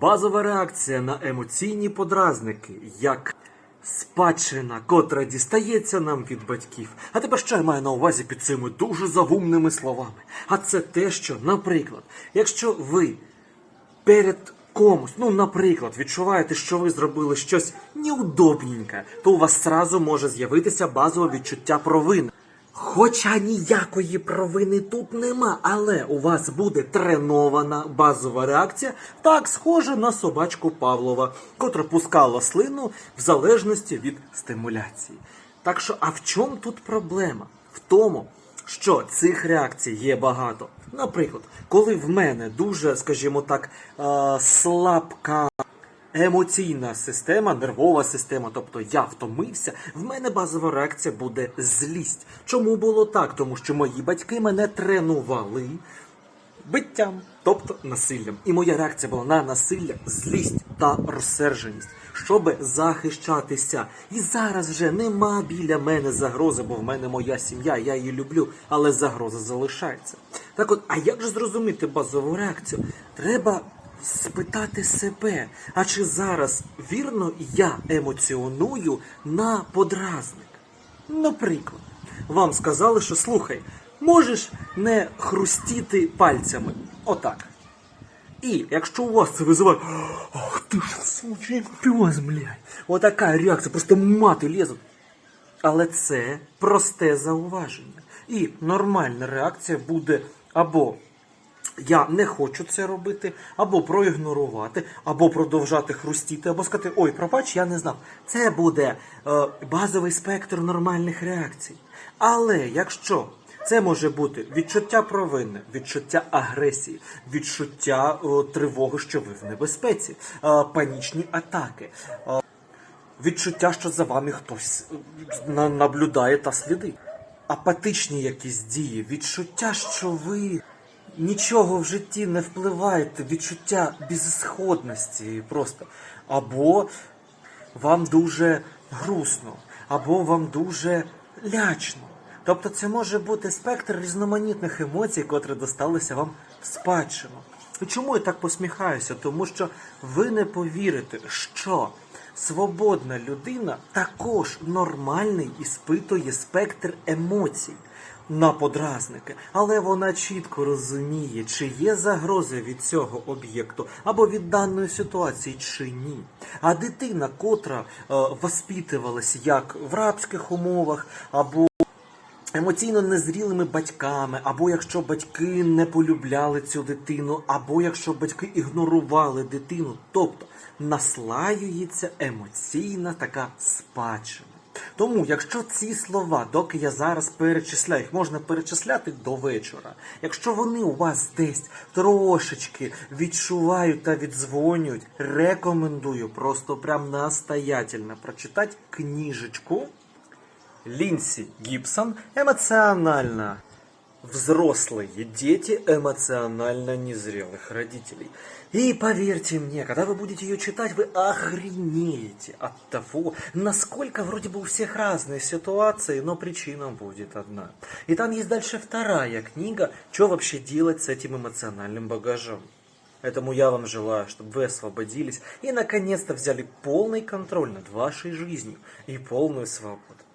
Базова реакція на емоційні подразники, як спадщина, котра дістається нам від батьків. А тепер що я маю на увазі під цими дуже загумними словами? А це те, що, наприклад, якщо ви перед комусь, ну, наприклад, відчуваєте, що ви зробили щось неудобненьке, то у вас зразу може з'явитися базове відчуття провини. Хоча ніякої провини тут нема, але у вас буде тренована базова реакція, так схожа на собачку Павлова, котра пускала слину в залежності від стимуляції. Так що, а в чому тут проблема? В тому, що цих реакцій є багато. Наприклад, коли в мене дуже, скажімо так, е, слабка емоційна система, нервова система, тобто я втомився, в мене базова реакція буде злість. Чому було так? Тому що мої батьки мене тренували биттям, тобто насиллям. І моя реакція була на насилля, злість та розсерженість, щоб захищатися. І зараз вже нема біля мене загрози, бо в мене моя сім'я, я її люблю, але загроза залишається. Так от, а як же зрозуміти базову реакцію? Треба спитати себе, а чи зараз вірно я емоціоную на подразник? Наприклад, вам сказали, що слухай, можеш не хрустіти пальцями. Отак. І якщо у вас це визиває, ах ти ж сучий пес, блядь. Отака реакція, просто мати лізуть. Але це просте зауваження. І нормальна реакція буде або я не хочу це робити, або проігнорувати, або продовжати хрустіти, або сказати, ой, пробач, я не знав. Це буде е, базовий спектр нормальних реакцій. Але якщо це може бути відчуття провини, відчуття агресії, відчуття е, тривоги, що ви в небезпеці, е, панічні атаки. е, відчуття, що за вами хтось е, наблюдає та слідить. Апатичні якісь дії, відчуття, що ви нічого в житті не впливаєте, відчуття безісходності просто. Або вам дуже грустно, або вам дуже лячно. Тобто це може бути спектр різноманітних емоцій, котрі досталися вам в спадщину. І чому я так посміхаюся? Тому що ви не повірите, що свободна людина також нормальний іспитує спектр емоцій на подразники, але вона чітко розуміє, чи є загрози від цього об'єкту або від даної ситуації, чи ні. А дитина, котра е, воспитувалась як в рабських умовах, або емоційно незрілими батьками, або якщо батьки не полюбляли цю дитину, або якщо батьки ігнорували дитину, тобто наслаюється емоційна така спадщина. Тому, якщо ці слова, доки я зараз перечисляю, їх можна перечисляти до вечора. Якщо вони у вас десь трошечки відчувають та відзвонюють, рекомендую просто прям настоятельно прочитати книжечку Лінсі Гібсон эмоционально взрослые дети эмоционально незрелых родителей. И поверьте мне, когда вы будете ее читать, вы охренеете от того, насколько вроде бы у всех разные ситуации, но причина будет одна. И там есть дальше вторая книга, что вообще делать с этим эмоциональным багажом. Поэтому я вам желаю, чтобы вы освободились и наконец-то взяли полный контроль над вашей жизнью и полную свободу.